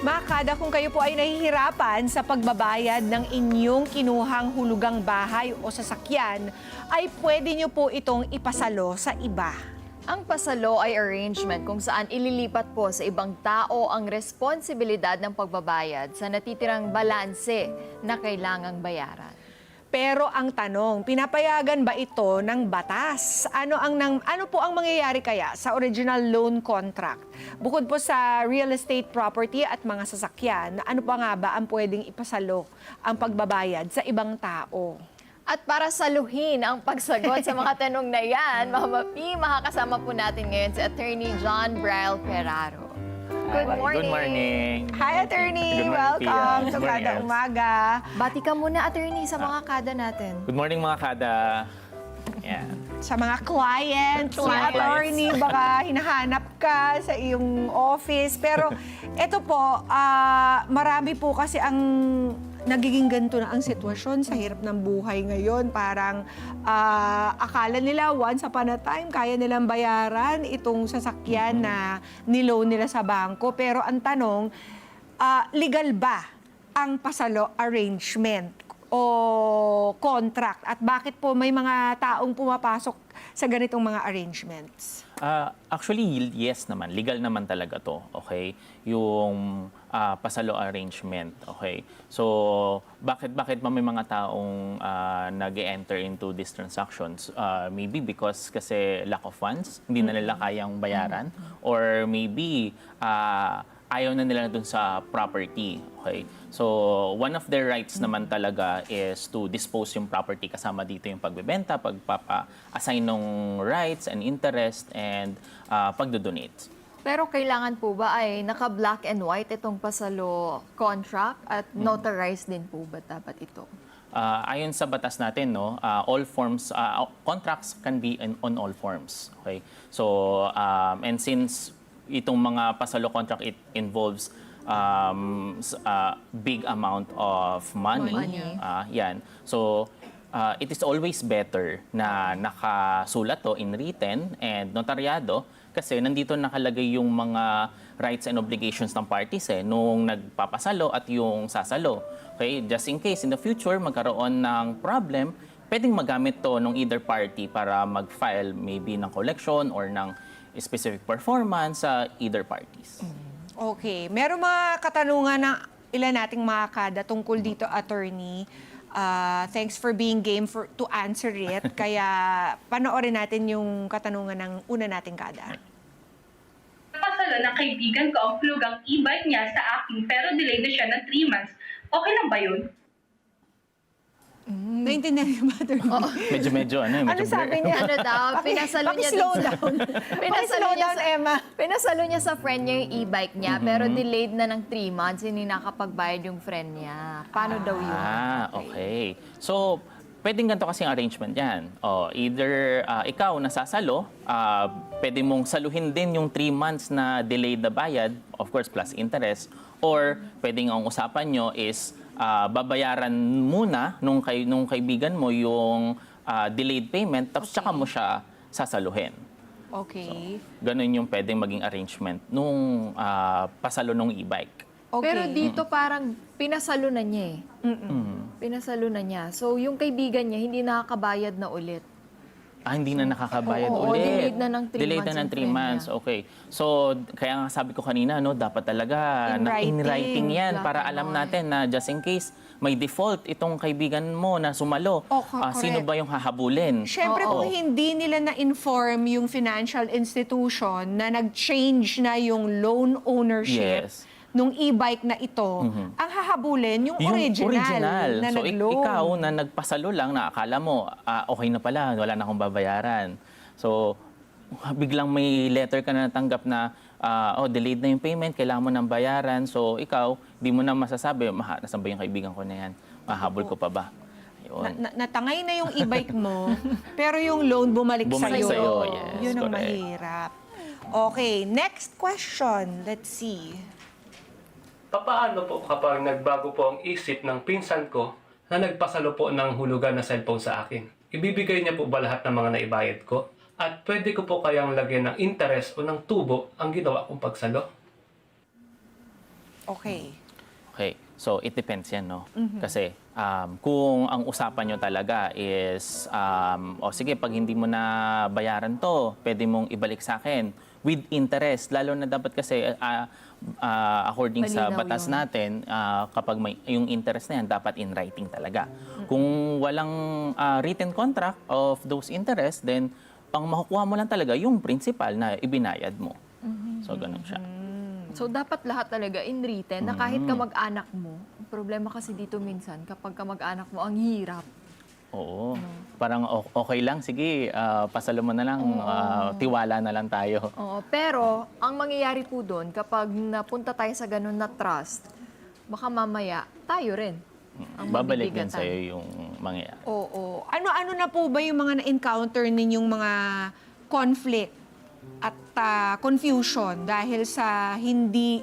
Mga kada, kung kayo po ay nahihirapan sa pagbabayad ng inyong kinuhang hulugang bahay o sasakyan, ay pwede nyo po itong ipasalo sa iba. Ang pasalo ay arrangement kung saan ililipat po sa ibang tao ang responsibilidad ng pagbabayad sa natitirang balanse na kailangang bayaran. Pero ang tanong, pinapayagan ba ito ng batas? Ano ang nang, ano po ang mangyayari kaya sa original loan contract? Bukod po sa real estate property at mga sasakyan, ano pa nga ba ang pwedeng ipasalo ang pagbabayad sa ibang tao? At para saluhin ang pagsagot sa mga tanong na yan, Mama P, makakasama po natin ngayon si Attorney John Braille Ferraro. Good morning. Good morning. Hi, attorney! Good morning, Welcome Pia. Good morning, Kada. Umaga. Bati ka muna, Attorney, sa mga kada natin. Good morning mga kada. Yan. Sa mga clients, si Clients. attorney, baka hinahanap ka sa iyong office. Pero ito po, ah, marami po kasi ang nagiging ganito na ang sitwasyon sa hirap ng buhay ngayon. Parang ah, akala nila once upon a time, kaya nilang bayaran itong sasakyan na niloan nila sa bangko. Pero ang tanong, ah, legal ba ang pasalo arrangement o contract? At bakit po may mga taong pumapasok sa ganitong mga arrangements? Ah, actually, yes naman. Legal naman talaga to. Okay? Yung ah, pasalo arrangement. Okay? So, bakit bakit ba may mga taong ah, nag-enter into these transactions? Ah, maybe because kasi lack of funds, hindi na nila kayang bayaran. Or maybe ah, ayaw na nila dun sa property. Okay? So, one of their rights naman talaga is to dispose yung property kasama dito yung pagbebenta, pagpapa-assign ng rights and interest and uh, pagdodonate. Pero kailangan po ba ay naka-black and white itong pasalo contract at notarized din po ba dapat ito? Uh, ayon sa batas natin, no, uh, all forms, uh, contracts can be in, on all forms. Okay? So, um, and since itong mga pasalo contract, it involves um, uh, big amount of money. Money. Ah, yan. So, uh, it is always better na nakasulat to in written and notaryado kasi nandito nakalagay yung mga rights and obligations ng parties eh, nung nagpapasalo at yung sasalo. Okay? Just in case in the future magkaroon ng problem, pwedeng magamit to ng either party para mag-file maybe ng collection or ng specific performance sa either parties. Okay. Meron mga katanungan ng ilan nating mga kada tungkol dito, attorney. Ah, thanks for being game for, to answer it. Kaya panoorin natin yung katanungan ng una nating kada. Napasalo ng kaibigan ko ang plugang e-bike niya sa akin pero delayed na siya ng 3 months. Okay lang ba yun? Naintindihan niyo ba, attorney? Medyo-medyo ano, eh, medyo Ano sabi blur. niya? Ano daw, pinasalo niya Paki-slow dun sa- down. Pinasalo Paki-slow niya down, sa- Emma. Pinasalo niya sa friend niya yung e-bike niya, Mm-hmm. pero delayed na ng 3 months, hindi nakapagbayad yung friend niya. Paano daw yun? Ah, okay. So, pwedeng ganito kasing arrangement yan. O, either ah, ikaw nasasalo, ah, pwede mong saluhin din yung 3 months na delayed na bayad, of course, plus interest. Or, pwedeng ang usapan nyo is ah, babayaran muna nung, kay, nung kaibigan mo yung ah, delayed payment, tapos tsaka mo siya sasaluhin. Okay. Ganun yung pwedeng maging arrangement nung ah, pasalo nung e-bike. Okay. Pero dito parang pinasalo na niya eh. Mm. Pinasalo na niya. So yung kaibigan niya hindi nakakabayad na ulit. Ah, hindi na nakakabayad Oo, ulit. delayed na ng three Delayed months na ng yung 3 friend months. Okay. So, kaya nga sabi ko kanina, no, dapat talaga In na in writing. writing yan para alam white. natin na just in case may default itong kaibigan mo na sumalo, Oh, co- ah, sino correct. ba yung hahabulin? Siyempre, Oo. kung hindi nila na-inform yung financial institution na nag-change na yung loan ownership Yes. Nung e-bike na ito, ang hahabulin yung, original, na so, nag-loan. ikaw na nagpasalo lang na akala mo, ah, okay na pala, wala na akong babayaran. So, biglang may letter ka na natanggap na, ah, oh, delayed na yung payment, kailangan mo ng bayaran. So, ikaw, di mo na masasabi, maha, nasan ba yung kaibigan ko na yan? Mahabol ko pa ba? Ayun. na, na- natangay na yung e-bike mo, pero yung loan bumalik, Bumalik sa'yo. sa'yo, yes, Yun ang correct. mahirap. Okay, next question. Let's see. Papaano po kapag nagbago po ang isip ng pinsan ko na nagpasalo po ng hulugan na cellphone sa akin? Ibibigay niya po ba lahat ng mga naibayad ko? At pwede ko po kayang lagyan ng interest o ng tubo ang ginawa kong pagsalo? Okay. Okay, so it depends yan, no? Kasi um, kung ang usapan nyo talaga is, um, o sige, pag hindi mo na bayaran to, pwede mong ibalik sa akin with interest. Lalo na dapat kasi, uh, uh, according sa Malinaw batas yun. natin, uh, kapag may, yung interest na yan, dapat in writing talaga. Kung walang uh, written contract of those interests, then ang makukuha mo lang talaga yung principal na ibinayad mo. So, ganun siya. So dapat lahat talaga in written na kahit kamag-anak mo, ang problema kasi dito minsan kapag kamag-anak mo ang hirap. Oo. Parang o- okay lang, sige, ah, pasalo mo na lang, ah, tiwala na lang tayo. Oo, pero ang mangyayari po doon kapag napunta tayo sa ganun na trust, baka mamaya tayo rin. Ang Babalik din mabibigatan. sa'yo yung mangyayari. Oo. Ano-ano na po ba yung mga na-encounter ninyong mga conflict at ah, confusion dahil sa hindi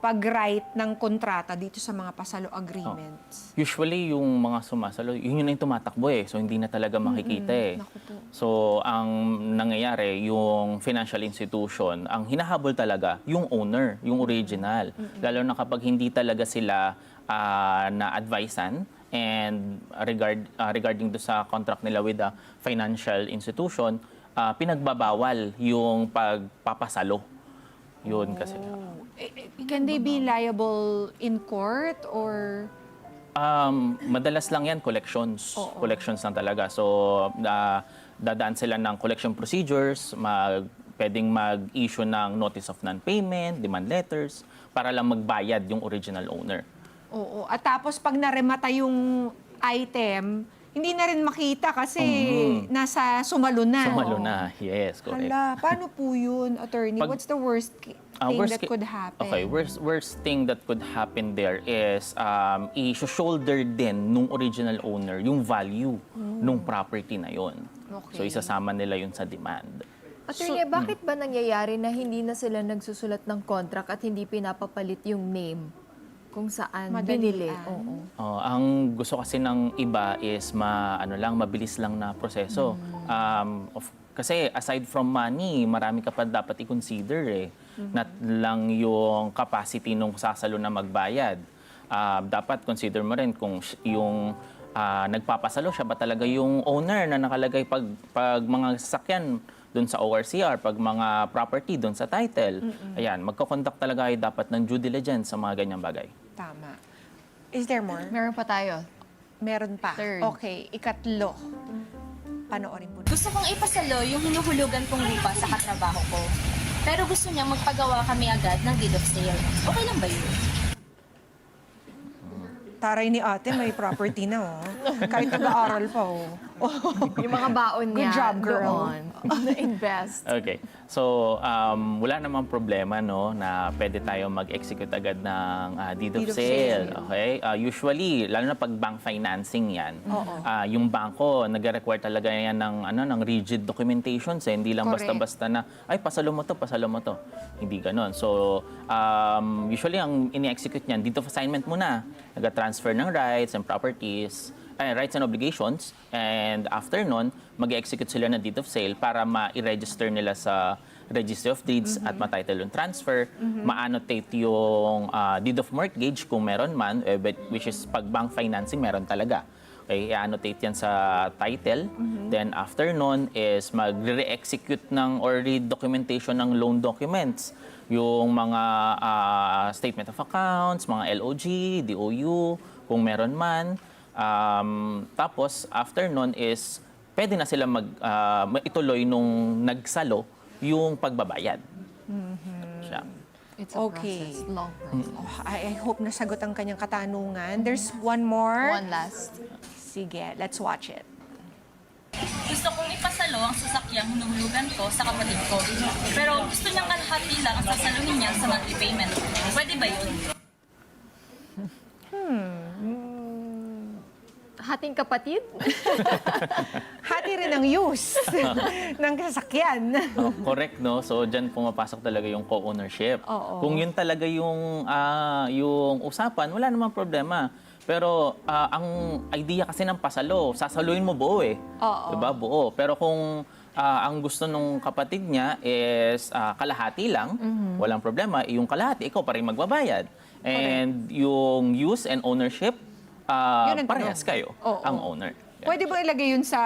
pag-write ng kontrata dito sa mga pasalo agreements? Usually, yung mga sumasalo, yun yun na yung tumatakbo eh. So, hindi na talaga makikita eh. Naku po. So, ang nangyayari, yung financial institution, ang hinahabol talaga, yung owner, yung original. Lalo na kapag hindi talaga sila ah, na-advisean and regard, ah, regarding do sa contract nila with the financial institution, ah, pinagbabawal yung pagpapasalo. Yun kasi. Can they be liable in court or Um, madalas lang yan, collections. Collections lang talaga. So, na dadaan sila ng collection procedures, mag, pwedeng mag-issue ng notice of non-payment, demand letters, para lang magbayad yung original owner. Oo. At tapos pag naremata yung item, hindi na rin makita kasi nasa sumalo na. Sumalo na. Yes, correct. Hala, paano po yun, attorney? Pag- What's the worst ki- Ah, thing worst that ca- could happen? Okay, worst, worst thing that could happen there is um, i-shoulder din nung original owner yung value nung property na yon. So, Okay. isasama nila yun sa demand. Attorney, bakit ba nangyayari na hindi na sila nagsusulat ng contract at hindi pinapapalit yung name kung saan binili? Oo. Oh, ang gusto kasi ng iba is ma ano lang mabilis lang na proseso. Um, of, kasi aside from money, marami ka pa dapat i-consider eh. Not lang yung capacity nung sasalo na magbayad. Ah, dapat consider mo rin kung yung ah, nagpapasalo siya ba talaga yung owner na nakalagay pag pag mga sasakyan doon sa ORCR, pag mga property doon sa title. Ayan, magko-conduct talaga kayo dapat ng due diligence sa mga ganyang bagay. Tama. Is there more? Meron pa tayo. Meron pa. Third. Okay, ikatlo. Panoorin po. Gusto kong ipasalo yung hinuhulugan kong lupa sa katrabaho ko. Pero gusto niya magpagawa kami agad ng deed of sale. Okay lang ba yun? Taray ni ate, may property na, oh. Kahit nag-aaral pa, oh. Yung mga baon Good niya job, girl. doon. Na-invest. Okay. So, um, wala namang problema, no, na pwede tayo mag-execute agad ng ah, deed, of Deed of sale. sale. Okay? Ah, usually, lalo na pag bank financing yan, ah, yung bangko, nag-require talaga yan ng, ano, ng rigid documentations. Eh. Hindi lang Correct. basta-basta na, ay, pasalo mo to, pasalo mo to. Hindi ganon. So, um, usually, ang ini-execute niyan, deed of assignment muna. Nag-transfer ng rights and properties ay, rights and obligations. And after nun, mag-execute sila ng deed of sale para ma-register nila sa Registry of Deeds at ma-title yung transfer, ma-annotate yung ah, deed of mortgage kung meron man, eh, but- which is pag bank financing, meron talaga. Okay, i-annotate yan sa title. Then after nun is mag-re-execute ng or re-documentation ng loan documents. Yung mga ah, statement of accounts, mga LOG, DOU, kung meron man. Um, tapos, after nun is, pwede na sila mag, ah, ituloy nung nagsalo yung pagbabayad. Siya. It's a Okay. process. Long process. Oh, I, I hope nasagot ang kanyang katanungan. There's one more. One last. Sige, let's watch it. Gusto kong ipasalo ang sasakyang hinuhulugan ko sa kapatid ko. Pero gusto niyang kalahati lang ang sasaluhin niya sa monthly payment. Pwede ba yun? Hating kapatid? Hati rin ang use ng sasakyan. Oh, correct, no? So, dyan pumapasok talaga yung co-ownership. Oo. Kung yun talaga yung, ah, yung usapan, wala namang problema. Pero ah, ang idea kasi ng pasalo, sasaluin mo buo eh. Oo. Diba? Buo. Pero kung ah, ang gusto nung kapatid niya is ah, kalahati lang, walang problema. Yung kalahati, ikaw pa rin magbabayad. And yung use and ownership, ah, Yun ang parehas tanong. kayo, Oo. ang owner. Pwede ba ilagay yun sa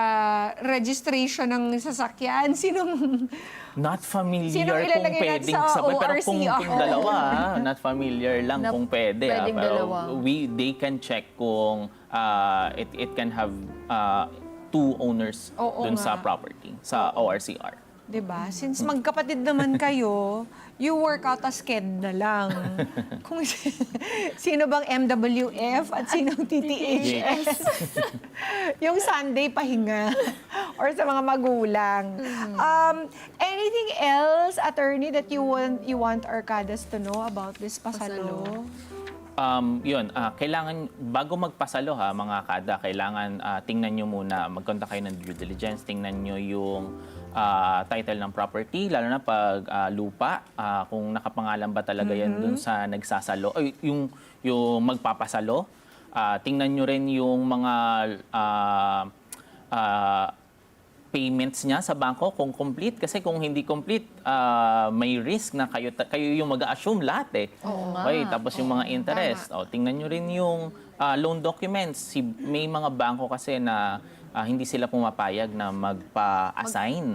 registration ng sasakyan? Sinong... Not familiar Sinong kung ilalagay natin pwedeng sa sabay. Pero kung, ORCR? kung dalawa, ah, not familiar lang Na kung pwede. ah. pwedeng Pero dalawa. we, they can check kung ah, it, it can have ah, two owners Oo dun sa nga. property, sa ORCR. 'Di ba? Since magkapatid naman kayo, you work out a sked na lang. Kung si- sino bang MWF at sino TTHS. yung Sunday pahinga or sa mga magulang. Um, anything else, attorney, that you want you want Arcadas to know about this pasalo? Um, yun, ah, kailangan, bago magpasalo ha, mga kada, kailangan ah, tingnan nyo muna, magkontak kayo ng due diligence, tingnan nyo yung ah, title ng property, lalo na pag ah, lupa, ah, kung nakapangalan ba talaga yan dun sa nagsasalo, ay, yung, yung magpapasalo, Ah, tingnan nyo rin yung mga ah, ah, payments niya sa bangko kung complete kasi kung hindi complete ah, may risk na kayo kayo yung mag-assume lahat eh. Oo nga. Okay, tapos yung mga interest. O, tingnan nyo rin yung ah, loan documents. Si, may mga bangko kasi na ah, hindi sila pumapayag na magpa-assign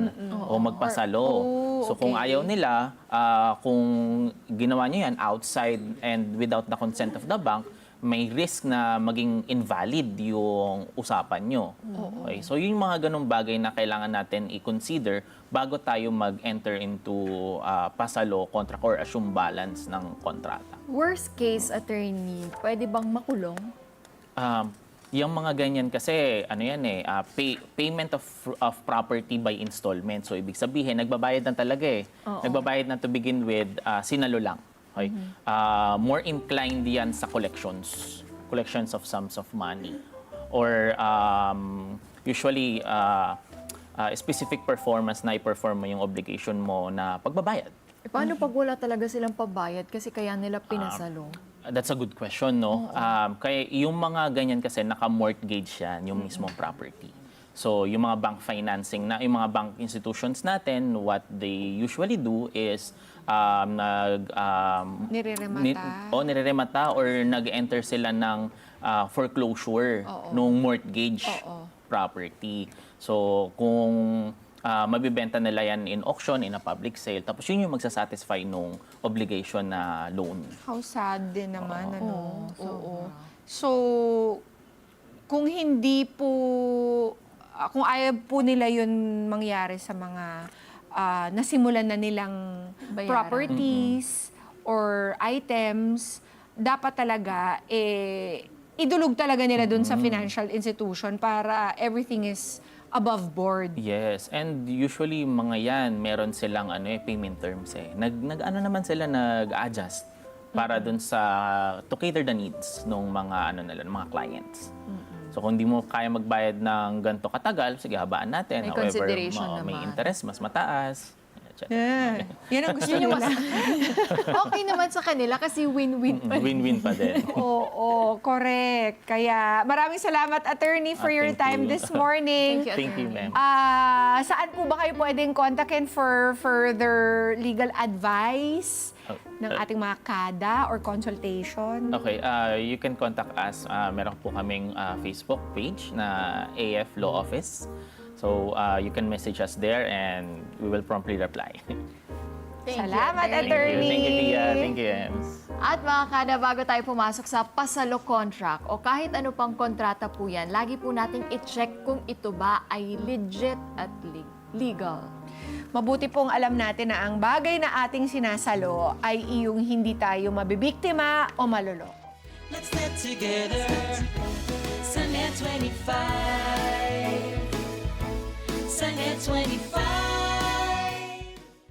o magpasalo. Oh, so kung okay. ayaw nila, ah, kung ginawa nyo yan outside and without the consent of the bank, may risk na maging invalid yung usapan nyo. Okay? So yun yung mga ganong bagay na kailangan natin i-consider bago tayo mag-enter into ah, pasalo, contract, or assume balance ng kontrata. Worst case, attorney, pwede bang makulong? Um, yung mga ganyan kasi, ano yan eh, ah, pay- payment of, of property by installment. So, ibig sabihin, nagbabayad na talaga eh. Nagbabayad na to begin with, ah, sinalo lang. Okay? Ah, more inclined yan sa collections. Collections of sums of money. Or um, usually, ah, ah, specific performance na i-perform mo yung obligation mo na pagbabayad. E paano pag wala talaga silang pabayad kasi kaya nila pinasalo? That's a good question, no? Um, kaya yung mga ganyan kasi naka-mortgage yan, yung mismong property. So, yung mga bank financing na, yung mga bank institutions natin, what they usually do is um, nag... Um, Nireremata. o nireremata or nag-enter sila ng ah, foreclosure nung mortgage property. So, kung ah, mabibenta nila yan in auction, in a public sale, tapos yun yung magsasatisfy nung obligation na loan. How sad din naman, ano? Oo. So, kung hindi po, ah, kung ayaw po nila yun mangyari sa mga ah, nasimulan na nilang Bayaran. properties or items, dapat talaga, eh, idulog talaga nila dun sa financial institution para everything is above board. Yes, and usually mga yan, meron silang ano eh, payment terms eh. Nag, nag ano naman sila nag-adjust para dun sa to cater the needs ng mga ano nila, ng mga clients. So kung di mo kaya magbayad ng ganto katagal, sige habaan natin. May However, consideration ma- may naman. interest mas mataas. Yeah. Yan ang gusto nila. okay naman sa kanila kasi win-win pa. Win-win pa din. Oo, correct. Kaya maraming salamat, attorney, for Ah, your thank time you. this morning. Thank you, Thank you, attorney. ma'am. Ah, saan po ba kayo pwedeng kontakin for further legal advice Oh, ng uh, ating mga kada or consultation? Okay, uh, you can contact us. Uh, meron po kaming uh, Facebook page na AF Law Office. So uh, you can message us there and we will promptly reply. Thank you, Salamat, Thank you. attorney. Thank you, Tia. Thank you, Ems. At mga kada, bago tayo pumasok sa pasalo contract o kahit ano pang kontrata po yan, lagi po nating i-check kung ito ba ay legit at leg- legal. Mabuti pong alam natin na ang bagay na ating sinasalo ay iyong hindi tayo mabibiktima o maluloko. Let's get together. Sunday 25. Sunday 25.